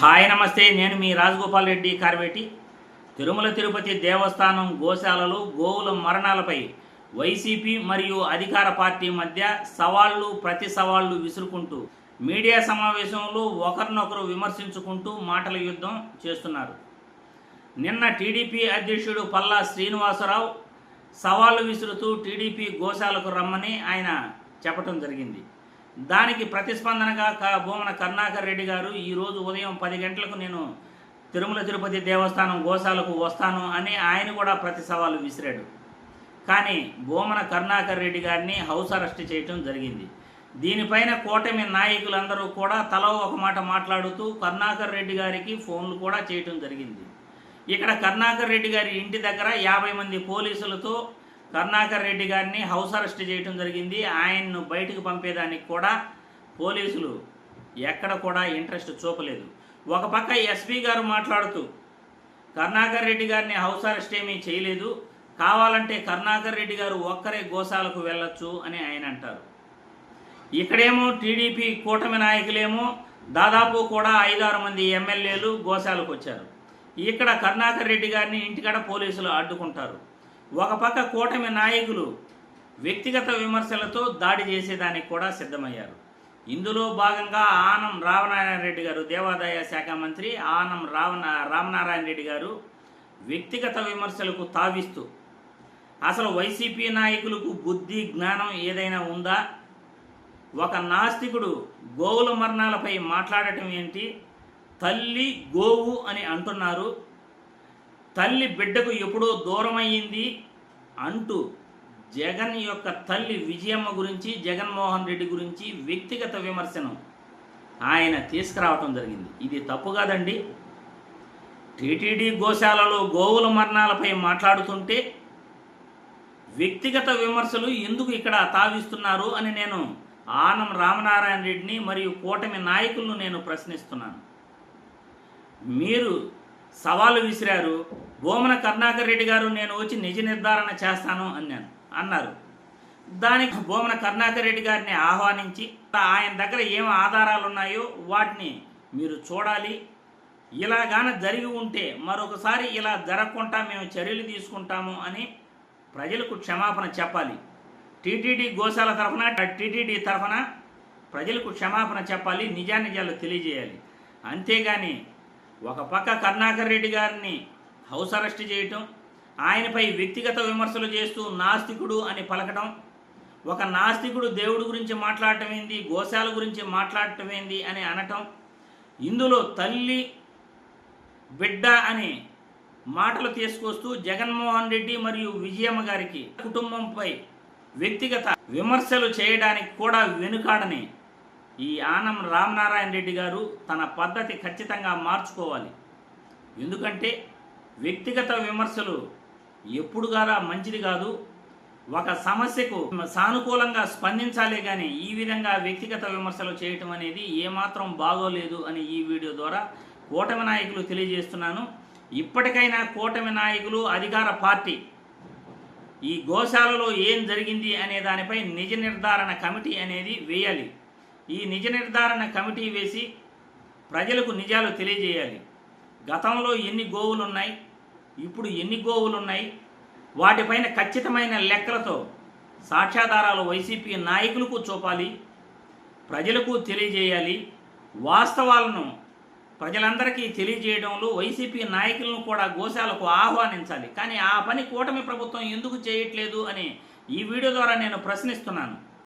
Hi నమస్తే. నేను మీ రాజగోపాల్ రెడ్డి కార్వేటి. తిరుమల తిరుపతి దేవస్థానం గోశాలలు గోవుల మరణాలపై వైసీపీ మరియు అధికార పార్టీ మధ్య సవాళ్ళు ప్రతి సవాళ్ళు విసురుకుంటూ మీడియా సమావేశంలో ఒకరినొకరు విమర్శించుకుంటూ మాటల యుద్ధం చేస్తున్నారు. నిన్న టీడీపీ అధ్యక్షుడు పల్లా శ్రీనివాసరావు సవాళ్ళు విసురుతూ టీడీపీ గోశాలకు రమ్మని ఆయన చెప్పటం జరిగింది. దానికి ప్రతిస్పందనగా క- భూమన కరుణాకర్ రెడ్డి గారు ఈరోజు ఉదయం పది గంటలకు నేను తిరుమల తిరుపతి దేవస్థానం గోశాలకు వస్తాను అని ఆయన కూడా ప్రతి సవాలు విసిరాడు. కానీ భూమన కరుణాకర్ రెడ్డి గారిని హౌస్ అరెస్ట్ చేయటం జరిగింది. దీనిపైన కూటమి నాయకులందరూ కూడా తలో ఒక మాట మాట్లాడుతూ కరుణాకర్ రెడ్డి గారికి ఫోన్లు కూడా చేయటం జరిగింది. ఇక్కడ కరుణాకర్ రెడ్డి గారి ఇంటి దగ్గర యాభై మంది పోలీసులతో కరుణాకర్ రెడ్డి గారిని హౌస్ అరెస్ట్ చేయటం జరిగింది. ఆయన్ను బయటకు పంపేదానికి కూడా పోలీసులు ఎక్కడ కూడా ఇంట్రెస్ట్ చూపలేదు. ఒక పక్క ఎస్పీ గారు మాట్లాడుతూ కరుణాకర్ రెడ్డి గారిని హౌస్ అరెస్ట్ ఏమీ చేయలేదు. కావాలంటే కరుణాకర్ రెడ్డి గారు ఒక్కరే గోశాలకు వెళ్ళొచ్చు అని ఆయన అంటారు. ఇక్కడేమో టీడీపీ కూటమి నాయకులేమో దాదాపు కూడా ఐదారు మంది ఎమ్మెల్యేలు గోశాలకు వచ్చారు. ఇక్కడ కరుణాకర్ రెడ్డి గారిని ఇంటికాడ పోలీసులు అడ్డుకుంటారు. ఒక పక్క కూటమి నాయకులు వ్యక్తిగత విమర్శలతో దాడి చేసేదానికి కూడా సిద్ధమయ్యారు. ఇందులో భాగంగా ఆనం రామనారాయణ రెడ్డి గారు దేవాదాయ శాఖ మంత్రి ఆనం రావణ రామనారాయణ రెడ్డి గారు వ్యక్తిగత విమర్శలకు తావిస్తూ అసలు వైసీపీ నాయకులకు బుద్ధి జ్ఞానం ఏదైనా ఉందా? ఒక నాస్తికుడు గోవుల మరణాలపై మాట్లాడటం ఏంటి? తల్లి గోవు అని అంటున్నారు. తల్లి బిడ్డకు ఎప్పుడో దూరమయ్యింది అంటూ జగన్ యొక్క తల్లి విజయమ్మ గురించి జగన్మోహన్ రెడ్డి గురించి వ్యక్తిగత విమర్శను ఆయన తీసుకురావటం జరిగింది. ఇది తప్పు కాదండి. టీటీడీ గోశాలలో గోవుల మరణాలపై మాట్లాడుతుంటే వ్యక్తిగత విమర్శలు ఎందుకు ఇక్కడ తావిస్తున్నారు అని నేను ఆనం రామనారాయణ రెడ్డిని మరియు కూటమి నాయకులను నేను ప్రశ్నిస్తున్నాను. మీరు సవాలు విసిరారు. భూమన కరుణాకర్ రెడ్డి గారు నేను వచ్చి నిజ నిర్ధారణ చేస్తాను అన్నాను అన్నారు. దానికి భూమన కరుణాకర్ రెడ్డి గారిని ఆహ్వానించి ఆయన దగ్గర ఏం ఆధారాలు ఉన్నాయో వాటిని మీరు చూడాలి. ఇలాగాన జరిగి ఉంటే మరొకసారి ఇలా జరగకుండా మేము చర్యలు తీసుకుంటాము అని ప్రజలకు క్షమాపణ చెప్పాలి. టీటీడీ గోశాల తరఫున టీటీడీ తరఫున ప్రజలకు క్షమాపణ చెప్పాలి నిజానిజాలు తెలియజేయాలి. అంతేగాని ఒక పక్క కరుణాకర్ రెడ్డి గారిని హౌస్ అరెస్ట్ చేయటం ఆయనపై వ్యక్తిగత విమర్శలు చేస్తూ నాస్తికుడు అని పలకడం ఒక నాస్తికుడు దేవుడి గురించి మాట్లాడటం ఏంది గోశాల గురించి మాట్లాడటం ఏంది అని అనటం ఇందులో తల్లి బిడ్డ అని మాటలు తీసుకొస్తూ జగన్మోహన్ రెడ్డి మరియు విజయమ్మ గారికి కుటుంబంపై వ్యక్తిగత విమర్శలు చేయడానికి కూడా వెనుకాడని ఈ ఆనం రామనారాయణ రెడ్డి గారు తన పద్ధతి ఖచ్చితంగా మార్చుకోవాలి. ఎందుకంటే వ్యక్తిగత విమర్శలు ఎప్పుడు గారా మంచిది కాదు. ఒక సమస్యకు సానుకూలంగా స్పందించాలే కానీ ఈ విధంగా వ్యక్తిగత విమర్శలు చేయటం అనేది ఏమాత్రం బాగోలేదు అని ఈ వీడియో ద్వారా కూటమి నాయకులు తెలియజేస్తున్నాను. ఇప్పటికైనా కూటమి నాయకులు అధికార పార్టీ ఈ గోశాలలో ఏం జరిగింది అనే దానిపై నిజ నిర్ధారణ కమిటీ అనేది వేయాలి. ఈ నిజ నిర్ధారణ కమిటీ వేసి ప్రజలకు నిజాలు తెలియజేయాలి. గతంలో ఎన్ని గోవులు ఉన్నాయి ఇప్పుడు ఎన్ని గోవులు ఉన్నాయి వాటిపైన ఖచ్చితమైన లెక్కలతో సాక్ష్యాధారాలు వైసీపీ నాయకులకు చూపాలి ప్రజలకు తెలియజేయాలి వాస్తవాలను ప్రజలందరికీ తెలియజేయడంలో వైసీపీ నాయకులను కూడా గోశాలకు ఆహ్వానించాలి. కానీ ఆ పని కూటమి ప్రభుత్వం ఎందుకు చేయట్లేదు అని ఈ వీడియో ద్వారా నేను ప్రశ్నిస్తున్నాను.